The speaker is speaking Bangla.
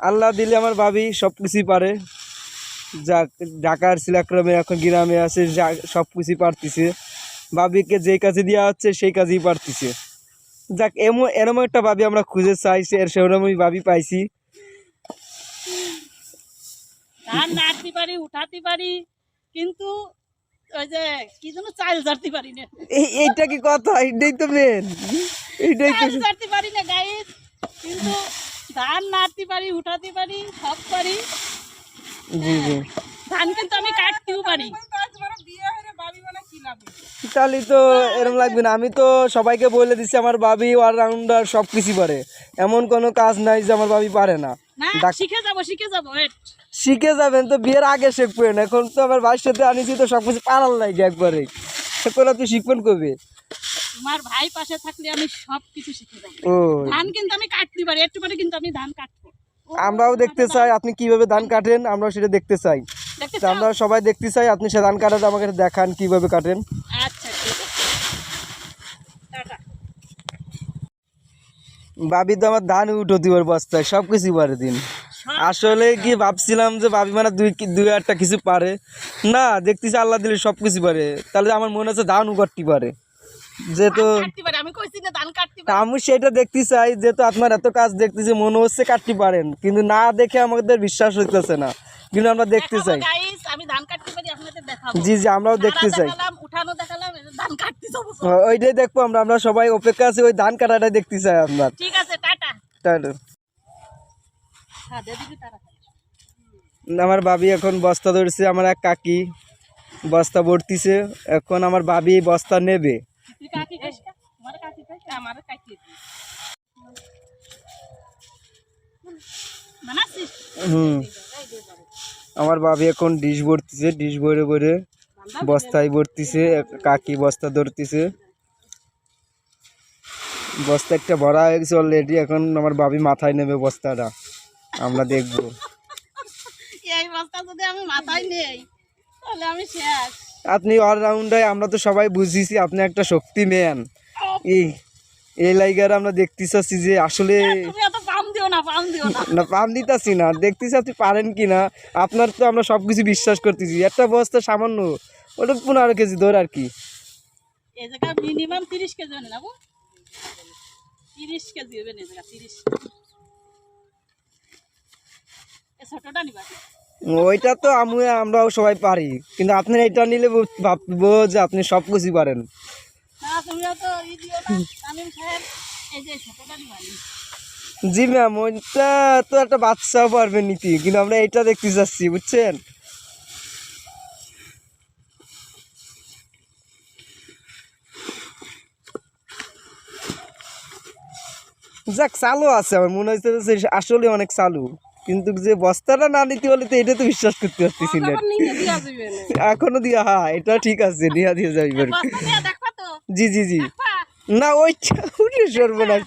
আল্লাহ দিলে আমার ভাবি সব কিছুই পারে। যাক ঢাকার শিলাক্রমে এখন গ্রামে আছে যা সব কিছুই পারতেছে। ভাবিকে যে কাজে দেওয়া হচ্ছে সেই কাজেই পারতেছে। যাক এমন এরম একটা ভাবি আমরা খুঁজে চাইছি এর সেরকমই ভাবি পাইছি। ধান নাড়তে পারি উঠাতে পারি কিন্তু ওই যে কি যেন চাল ঝাড়তে পারি না। এই এইটা কি কথা? এইটাই তো মেন এইটাই তো ঝাড়তে পারি না কিন্তু ধান নাড়তে পারি উঠাতে পারি সব পারি। জি জি। ধান কিন্তু আমি কাটতেও পারি। তাহলে তো এরকম লাগবে না। আমি তো সবাইকে বলে দিচ্ছি আমার ভাবি অলরাউন্ডার সব কিছু পারে। এমন কোনো কাজ নাই যে আমার বাবি পারে না। শিখে যাব শিখে যাব শিখে যাবেন তো বিয়ের আগে শিখবেন। এখন তো আমার ভাইয়ের সাথে আনিছি তো সব কিছু পারার লাগে একবারে। এখন আপনি শিখবেন কবে? তোমার ভাই পাশে থাকলে আমি সব কিছু শিখে যাব। ধান কিন্তু আমি কাটতে পারি একটু পরে কিন্তু আমি ধান কাটবো। আমরাও দেখতে চাই আপনি কীভাবে ধান কাটেন আমরাও সেটা দেখতে চাই। আমরা সবাই দেখতে চাই আপনি সে ধান কাটাটা আমাকে দেখান কীভাবে কাটেন। আচ্ছা ভাবি তো আমার ধান উঠো দিবার বস্তায় সব কিছু পারে দিন। আসলে কি ভাবছিলাম যে ভাবি মানে দুই দুই একটা কিছু পারে। না দেখতেছি আল্লাহ দিলে সব কিছু পারে। তাহলে আমার মনে হচ্ছে ধান উগারতে পারে। যেহেতু আমি সেটা দেখতে চাই যেহেতু আপনার এত কাজ দেখতেছি মনে হচ্ছে কাটতে পারেন কিন্তু না দেখে আমাদের বিশ্বাস হইতেছে না। কিন্তু আমরা দেখতে চাই। জি জি আমরাও দেখতে চাই। দেখালাম উঠানো দেখালাম এই যে ধান কাটতে যাব ও- ওইটাই দেখব আমরা আমরা সবাই অপেক্ষা আছি ওই ধান কাটাটা দেখতে চাই আপনার। ঠিক আছে টাটা। হ্যাঁ আমার বাবি এখন বস্তা ধরছে আমার এক কাকি বস্তা ভরতিছে এখন আমার বাবি বস্তা নেবে। কাকি আমার কাকি আমার কাকি হুম। আমার ভাবি এখন ডিশ ভরতিছে ডিশ ভরে ভরে বস্তায় ভরতিছে কাকি বস্তা ধরতিছে। বস্তা একটা ভরা হয়ে গেছে অলরেডি এখন আমার বাবি মাথায় নেবে বস্তাটা। আমরা দেখব। এই বস্তা যদি আমি মাথায় নেই তাহলে আমি শেষ। আপনি অলরাউন্ডার আমরা তো সবাই বুঝিছি আপনি একটা শক্তি ম্যান এই এই লাইগার আমরা দেখতে চাচ্ছি যে আসলে পাম না পাম দিতাছি না দেখতেছি আপনি পারেন কি না আপনার তো আমরা সব কিছু বিশ্বাস করতেছি একটা বস্তা সামান্য ওটা পনেরো কেজি ধর আর কি। মিনিমাম তিরিশ কেজি না তিরিশ কেজি হবে না তিরিশ। ছোটটা নিবা। ওইটা তো আমি আমরাও সবাই পারি। কিন্তু আপনি এটা নিলে ভাববো যে আপনি সব কিছু পারেন। জি ম্যাম ওইটা তো একটা বাচ্চাও পারবে নিতে কিন্তু আমরা এটা দেখতে চাচ্ছি বুঝছেন? যাক চালু আছে আমার মনে হচ্ছে আসলে অনেক চালু। কিন্তু যে বস্তাটা না নিতে বলে তো এটা তো বিশ্বাস করতে পারতেছি না। এখনও দিয়া হ্যাঁ এটা ঠিক আছে দিয়া দিয়ে তো। জি জি জি। না ওই উঠে সর্বনাশ।